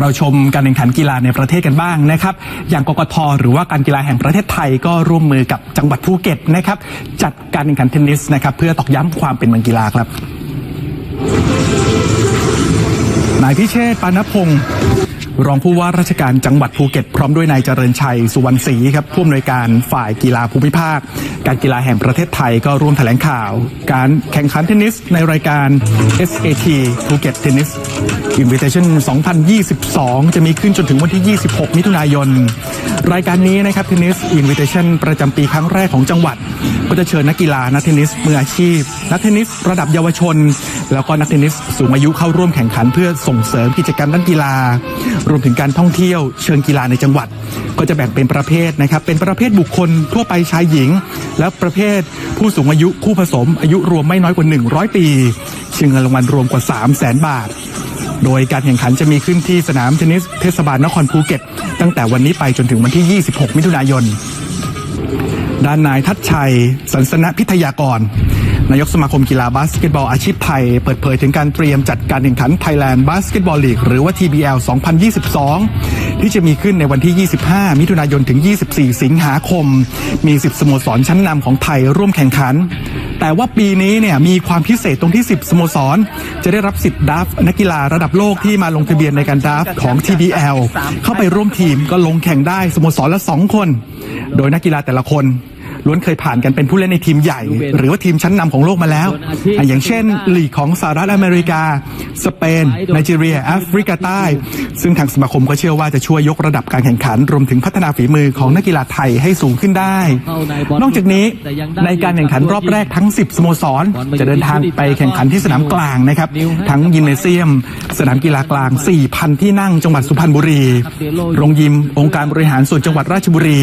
เราชมการแข่งขันกีฬาในประเทศกันบ้างนะครับ อย่างกกทหรือว่าการกีฬาแห่งประเทศไทยก็ร่วมมือกับจังหวัดภูเก็ตนะครับ จัดการแข่งขันเทนนิสนะครับเพื่อตอกย้ำความเป็นเมืองกีฬาครับ นายพิเชษปานพงศ์ รองผู้ว่าราชการจังหวัดภูเก็ต พร้อมด้วยนายเจริญชัย สุวรรณศรีครับผู้อำนวยการฝ่ายกีฬาภูมิภาค การกีฬาแห่งประเทศไทยก็ร่วมแถลงข่าว การแข่งขันเทนนิสในรายการ SAT ภูเก็ตเทนนิส Invitation 2022 จะมีขึ้นจนถึงวันที่ 26 มิถุนายน รายการนี้นะครับเทนนิส Invitation ประจำปีครั้งแรกของจังหวัด ก็จะเชิญนักกีฬานักเทนนิสมืออาชีพ นักเทนนิสระดับเยาวชน แล้วก็นักเทนนิสสูงอายุเข้าร่วมแข่งขัน เพื่อส่งเสริมกิจกรรมด้านกีฬา รวมถึงการท่องเที่ยวเชิงกีฬาในจังหวัด ก็จะแบ่งเป็นประเภทนะครับ เป็นประเภทบุคคลทั่วไปชายหญิง และประเภทผู้สูงอายุคู่ผสม อายุรวมไม่น้อยกว่า 100 ปีชิงเงินรางวัลรวมกว่า 3 0 0 0 0 0 บาทโดยการแข่งขันจะมีขึ้นที่สนามเทนนิสเทศบาลนครภูเก็ต ตั้งแต่วันนี้ไปจนถึงวันที่ 26 มิถุนายน ด้านนายทัชชัย สันสนพิทยากร นายกสมาคมกีฬาบาสเกตบอลอาชีพไทย เปิดเผยถึงการเตรียมจัดการแข่งขัน Thailand Basketball League หรือว่า TBL 2022 ที่จะมีขึ้นในวันที่ 25 มิถุนายนถึง 24 สิงหาคม มี 10 สโมสรชั้นนำของไทยร่วมแข่งขัน แต่ว่าปีนี้เนี่ยมีความพิเศษตรงที่ 10 สโมสร จะได้รับสิทธิ์ดับนักกีฬาระดับโลกที่มาลงทะเบียนในการดับของ TBL เข้าไปร่วมทีมก็ลงแข่งได้สโมสรละ 2 คน โดยนักกีฬาแต่ละคน ล้วนเคยผ่านกันเป็นผู้เล่นในทีมใหญ่ หรือว่าทีมชั้นนำของโลกมาแล้วอะอย่างเช่นลีกของสหรัฐอเมริกา สเปนไนจีเรียแอฟริกาใต้ ซึ่งทางสมาคมก็เชื่อว่าจะช่วยยกระดับการแข่งขัน รวมถึงพัฒนาฝีมือของนักกีฬาไทยให้สูงขึ้นได้ นอกจากนี้ในการแข่งขันรอบแรกทั้ง 10 สโมสร จะเดินทางไปแข่งขันที่สนามกลางนะครับ ทั้งยิมเนเซียม สนามกีฬากลาง 4,000 ที่นั่งจังหวัดสุพรรณบุรี โรงยิม องค์การบริหารส่วนจังหวัดราชบุรี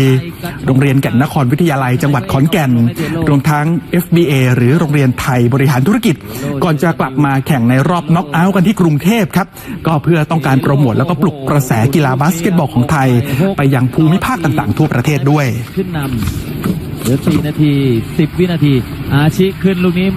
โรงเรียนแก่นนครวิทยาลัยจังหวัดขอนแก่น รวมทั้ง FBA หรือโรงเรียนไทยบริหารธุรกิจ ก่อนจะกลับมาแข่งในรอบน็อกเอาท์กันที่กรุงเทพครับ ก็เพื่อต้องการโปรโมทแล้วก็ปลุกกระแสกีฬาบาสเกตบอลของไทย ไปยังภูมิภาคต่างๆ ทั่วประเทศด้วย ขึ้นนำเหลือ4นาที 10 วินาที อาชิขึ้นลูกนี้